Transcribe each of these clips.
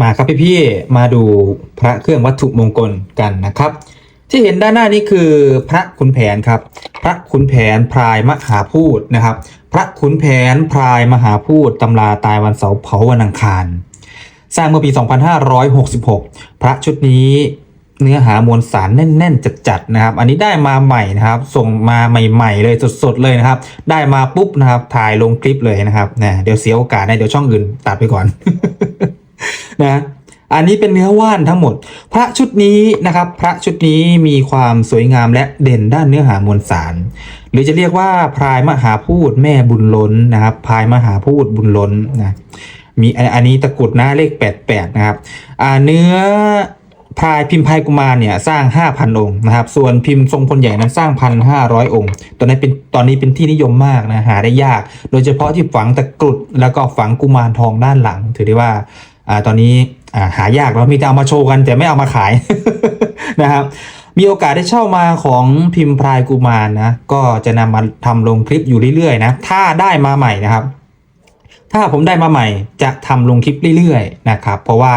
มาครับพี่ๆมาดูพระเครื่องวัตถุมงคลกันนะครับ ที่เห็นด้านหน้านี้คือพระขุนแผนครับ พระขุนแผนพรายมหาพูดนะครับ พระขุนแผนพรายมหาพูดตำราตายวันเสาร์เผาวันอังคาร สร้างเมื่อปี 2566 พระชุดนี้เนื้อหามวลสารแน่น ๆ จัดๆนะครับ อันนี้ได้มาใหม่นะครับ ส่งมาใหม่ ๆ เลยสดๆเลยนะครับ ได้มาปุ๊บนะครับถ่ายลงคลิปเลยนะครับนะเดี๋ยวเสียโอกาสนะเดี๋ยวช่องอื่นตัดไปก่อน นะอันนี้เป็นเนื้อว่านทั้งหมด พระชุดนี้นะครับ พระชุดนี้มีความสวยงามและเด่นด้านเนื้อหามวลสาร หรือจะเรียกว่าพรายมหาพูดแม่บุญล้นนะครับพรายมหาพูดบุญล้นนะมีอันนี้ตะกรุดหน้าเลข 88 นะครับอ่าเนื้อพายพิมพ์พายกุมารเนี่ยสร้าง 5,000 องค์นะครับ ส่วนพิมพ์ทรงพลใหญ่นั้นสร้าง 1,500 องค์ ตอนนี้เป็นตอนนี้เป็นที่นิยมมากนะหาได้ยาก โดยเฉพาะที่ฝังตะกรุดแล้วก็ฝังกุมารทองด้านหลัง ถือได้ว่า อ่าตอนนี้อ่าหายากแล้วมีแต่เอามาโชว์กันแต่ไม่เอามาขายนะครับมีโอกาสได้เช่ามาของพิมพ์พรายกุมารนะก็จะนำมาทำลงคลิปอยู่เรื่อยๆนะถ้าได้มาใหม่นะครับ ถ้าผมได้มาใหม่จะทำลงคลิปเรื่อยๆนะครับ เพราะว่า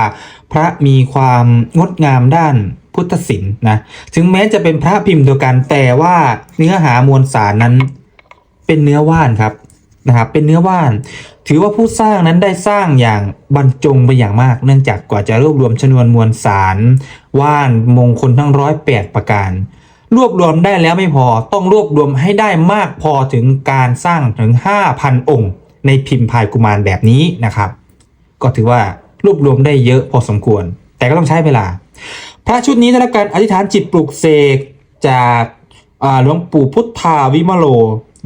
พระมีความงดงามด้านพุทธศิลป์นะถึงแม้จะเป็นพระพิมพ์เดียวกันแต่ว่าเนื้อหามวลสารนั้นเป็นเนื้อว่านครับนะครับเป็นเนื้อว่าน ถือว่าผู้สร้างนั้นได้สร้างอย่างบรรจงไปอย่างมาก เนื่องจากกว่าจะรวบรวมชนวนมวลสารว่านมงคลทั้งร้อยแปดประการ รวบรวมได้แล้วไม่พอต้องรวบรวมให้ได้มากพอถึงการสร้างถึง 5,000 องค์ ในพิมพ์พายกุมารแบบนี้นะครับ ก็ถือว่ารวบรวมได้เยอะพอสมควร แต่ก็ต้องใช้เวลา พระชุดนี้ได้รับการอธิษฐานจิตปลุกเสกจากหลวงปู่พุทธาวิมโล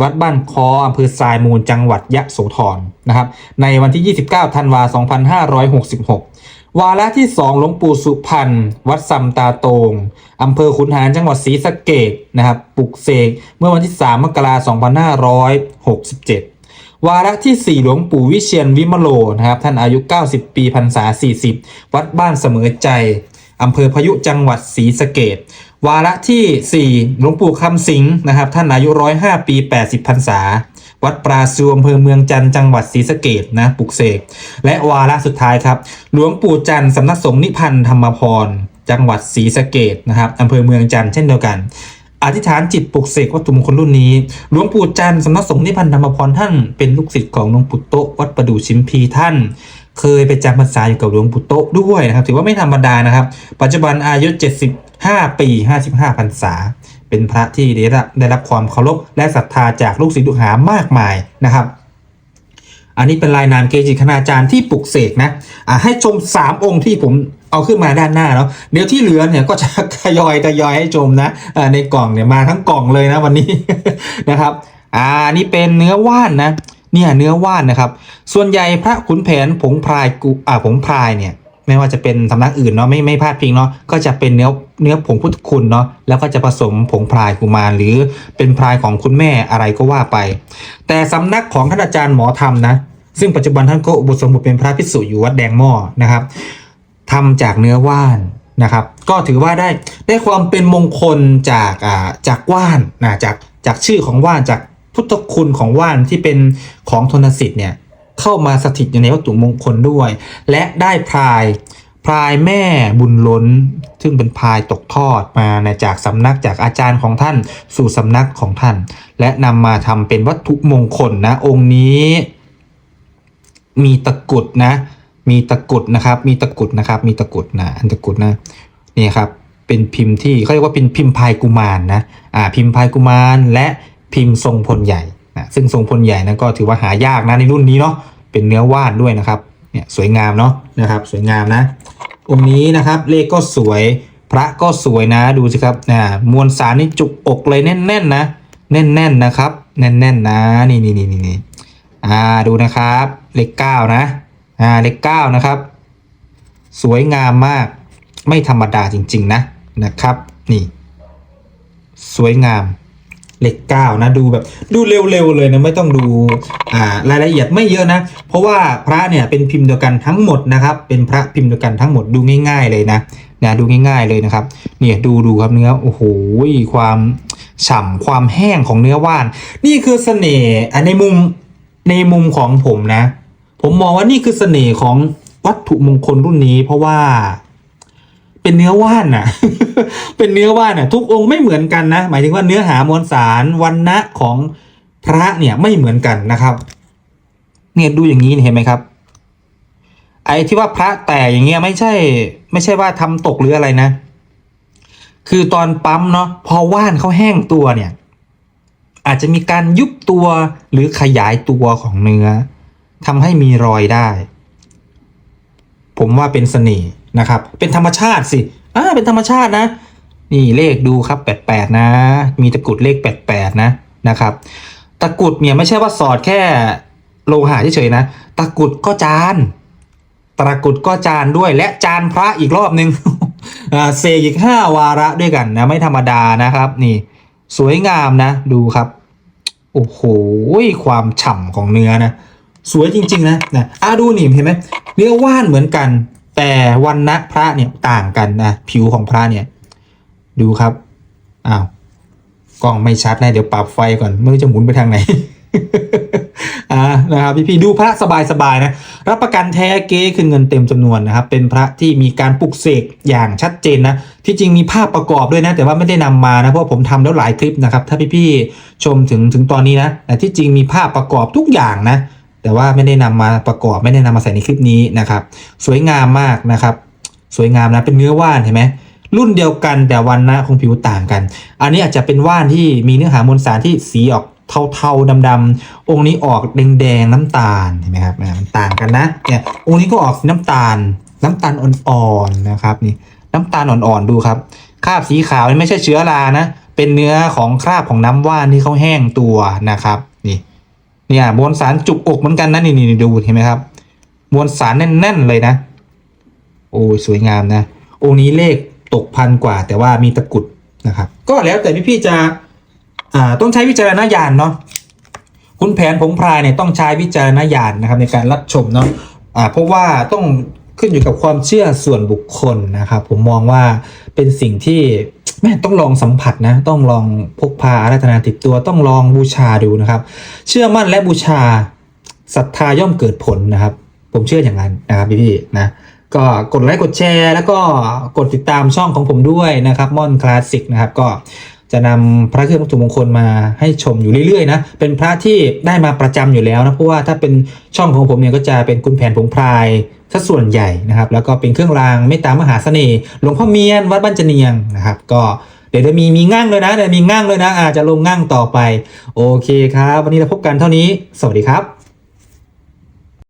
วัดบ้านคออำเภอทรายมูลจังหวัดยะโสธรนะครับ ในวันที่ 29 ธันวา 2566 วาระที่ 2 หลวงปู่สุพรรณ วัดซำตาโตงอำเภอขุนหารจังหวัดศรีสะเกดนะครับ ปลุกเสก เมื่อวันที่ 3 มกราคม 2567 วาระที่ 4 หลวงปู่วิเชียนวิมโลนะครับ ท่านอายุ 90 ปีพรรษา 40 วัดบ้านเสมอใจอำเภอพยุจังหวัดศรีสะเกด วาระที่ 4 หลวงปู่คำสิงห์นะครับ ท่านอายุ105ปี 80พรรษา วัดปราซูอำเภอเมืองจันจังหวัดศรีสะเกดนะปลุกเสก และวาระสุดท้ายครับ หลวงปู่จันสำนักสงฆ์นิพันธ์ธรรมพร จังหวัดศรีสะเกดนะครับอำเภอเมืองจันเช่นเดียวกัน อธิษฐานจิตปลุกเสกวัตถุมงคลรุ่นนี้ หลวงปู่จันสำนักสงฆ์นิพันธ์ธรรมพรท่านเป็นลูกศิษย์ของหลวงปู่โตวัดประดู่ชิมพีท่านเคยไปจำพรรษาอยู่กับหลวงปู่โตด้วยนะครับ ถือว่าไม่ธรรมดานะครับ ปัจจุบันอายุ 5 ปี 55พรรษา เป็นพระที่ได้รับได้รับความเคารพและศรัทธาจากลูกศิษย์ลูกหามากมายนะครับ อันนี้เป็นลายนามเกจิคณาจารย์ที่ปลุกเสกนะะให้ชม 3 องค์ที่ผมเอาขึ้นมาด้านหน้าเนาะเดี๋ยวที่เหลือเนี่ยก็จะทยอยทยอยให้ชมนะในกล่องเนี่ยมาทั้งกล่องเลยนะวันนี้นะครับอ่าอันนี่เป็นเนื้อว่านนะเนี่ยเนื้อว่านนะครับ ส่วนใหญ่พระขุนแผนผงพรายกุอ่าผงพรายเนี่ย ไม่ว่าจะเป็นสำนักอื่นเนาะไม่ไม่พลาดพิงเนาะก็จะเป็นเนื้อเนื้อผงพุทธคุณเนาะแล้วก็จะผสมผงพรายกุมารหรือเป็นพรายของคุณแม่อะไรก็ว่าไป แต่สำนักของท่านอาจารย์หมอธรรมนะซึ่งปัจจุบันท่านก็อุปสมบทเป็นพระภิกษุอยู่วัดแดงหม้อนะครับทำจากเนื้อว่านนะครับ ก็ถือว่าได้ได้ความเป็นมงคลจากอ่าจากว่านนะจากจากชื่อของว่านจากพุทธคุณของว่านที่เป็นของทนสิทธิ์เนี่ย เข้ามาสถิตอยู่ในวัตถุมงคลด้วย และได้พรายพรายแม่บุญล้น ซึ่งเป็นพรายตกทอดมานะจากสำนักจากอาจารย์ของท่านสู่สำนักของท่าน และนำมาทำเป็นวัตถุมงคลนะ องค์นี้ มีตะกุดนะ มีตะกุดนะครับ มีตะกุดนะครับ มีตะกุดนะอันตะกุดนะนี่ครับเป็นพิมพ์ที่เขาเรียกว่าเป็นพิมพ์พายกุมารนะอ่าพิมพ์พายกุมารและพิมพ์ทรงพลใหญ่ นะซึ่งทรงพลใหญ่นั้นก็ถือว่าหายากนะในรุ่นนี้เนาะเป็นเนื้อว่านด้วยนะครับเนี่ยสวยงามเนาะนะครับสวยงามนะองค์นี้นะครับเลขก็สวยพระก็สวยนะดูสิครับนะมวลสารนี่จุกอกเลยแน่นๆนะแน่นๆนะครับแน่นๆนะนี่นี่นี่นี่นี่อ่าดูนะครับเลขเก้านะอ่าเลขเก้านะครับ สวยงามมากไม่ธรรมดาจริง ๆ นะนะครับ นี่ สวยงาม เลขเก้านะดูแบบดูเร็วๆเลยนะไม่ต้องดูอ่ารายละเอียดไม่เยอะนะ เพราะว่าพระเนี่ยเป็นพิมพ์เดียวกันทั้งหมดนะครับ เป็นพระพิมพ์เดียวกันทั้งหมดดูง่าย ๆเลยนะนะดูง่าย ๆเลยนะครับเนี่ยดูดูครับเนื้อโอ้โหความฉ่ำความแห้งของเนื้อว่าน นี่คือเสน่ห์อะในมุมในมุมของผมนะ ผมมองว่านี่คือเสน่ห์ของวัตถุมงคลรุ่นนี้ เพราะว่า เป็นเนื้อว่านน่ะ เป็นเนื้อว่านน่ะ ทุกองค์ไม่เหมือนกันนะ หมายถึงว่าเนื้อหามวลสารวันนะของพระเนี่ยไม่เหมือนกันนะครับ เนี่ยดูอย่างนี้เห็นไหมครับ ไอ้ที่ว่าพระแตกอย่างเงี้ยไม่ใช่ ไม่ใช่ว่าทำตกหรืออะไรนะ คือตอนปั๊มเนาะพอว่านเขาแห้งตัวเนี่ย อาจจะมีการยุบตัวหรือขยายตัวของเนื้อทำให้มีรอยได้ ผมว่าเป็นเสน่ห์ นะครับ เป็นธรรมชาติสิอ่าเป็นธรรมชาตินะ นี่เลขดูครับ 88 นะ มีตะกุดเลข 88 นะนะครับ ตะกุดเนี่ยไม่ใช่ว่าสอดแค่โลหะเฉยๆนะ ตะกุดก็จานตะกุดก็จานด้วยและจานพระอีกรอบนึงอ่าเซกอีกห้าวาระด้วยกันนะ ไม่ธรรมดานะครับ นี่ สวยงามนะ ดูครับ โอ้โหความฉ่ำของเนื้อนะ สวยจริง ๆ นะนะอ่าดูนี่เห็นไหมเนื้อว่านเหมือนกัน แต่วันนะพระเนี่ยต่างกันนะผิวของพระเนี่ยดูครับอ้าวกล้องไม่ชัดนะเดี๋ยวปรับไฟก่อนไม่รู้จะหมุนไปทางไหนอ่านะครับพี่ๆดูพระสบายๆนะรับประกันแท้เก๊คืนเงินเต็มจำนวนนะครับเป็นพระที่มีการปลุกเสกอย่างชัดเจนนะที่จริงมีภาพประกอบด้วยนะ แต่ว่าไม่ได้นำมานะเพราะผมทำแล้วหลายคลิปนะครับ ถ้าพี่ๆชมถึงถึงตอนนี้นะแต่ที่จริงมีภาพประกอบทุกอย่างนะ แต่ว่าไม่ได้นำมาประกอบไม่ได้นำมาใส่ในคลิปนี้นะครับ สวยงามมากนะครับ สวยงามนะเป็นเนื้อว่านเห็นไหมรุ่นเดียวกันแต่วันนะของผิวต่างกัน อันนี้อาจจะเป็นว่านที่มีเนื้อหามวลสารที่สีออกเทาๆดำๆองค์นี้ออกแดงๆน้ำตาลเห็นไหมครับมันต่างกันนะเนี่ยองค์นี้ก็ออกน้ำตาล น้ำตาลอ่อนๆนะครับนี่น้ำตาลอ่อนๆดูครับคราบสีขาวนี่ไม่ใช่เชื้อรานะ เป็นเนื้อของคราบของน้ำว่านที่เขาแห้งตัวนะครับ เนี่ยมวลสารจุกอกเหมือนกันนะนี่นี่ดูเห็นไหมครับ มวลสารแน่น ๆ เลยนะ โอ้ยสวยงามนะองค์นี้เลขตกพันกว่า แต่ว่ามีตะกุดนะครับ ก็แล้วแต่พี่ๆจะอ่าต้องใช้วิจารณญาณเนาะคุณแผนผงพรายเนี่ยต้องใช้วิจารณญาณนะครับในการรับชมเนาะอ่าเพราะว่าต้องขึ้นอยู่กับความเชื่อส่วนบุคคลนะครับ ผมมองว่าเป็นสิ่งที่ แม่ต้องลองสัมผัสนะ ต้องลองพกพาอาราธนาติดตัวต้องลองบูชาดูนะครับ เชื่อมั่นและบูชาศรัทธาย่อมเกิดผลนะครับ ผมเชื่ออย่างนั้นนะครับพี่ๆนะก็กดไลค์กดแชร์ แล้วก็กดติดตามช่องของผมด้วยนะครับมอนคลาสสิกนะครับก็ จะนำพระเครื่องวัตถุมงคลมาให้ชมอยู่เรื่อยๆนะ เป็นพระที่ได้มาประจำอยู่แล้วนะ เพราะว่าถ้าเป็นช่องของผมเนี่ยก็จะเป็นคุณแผนผงพรายถ้าส่วนใหญ่นะครับ แล้วก็เป็นเครื่องรางเมตตามหาเสน่ห์ หลวงพ่อเมียนวัดบ้านจเนียงนะครับ ก็เดี๋ยวจะมีมีง่างเลยนะ เดี๋ยวมีง่างเลยนะ อาจจะลงง่างต่อไป โอเคครับ วันนี้เราพบกันเท่านี้ สวัสดีครับ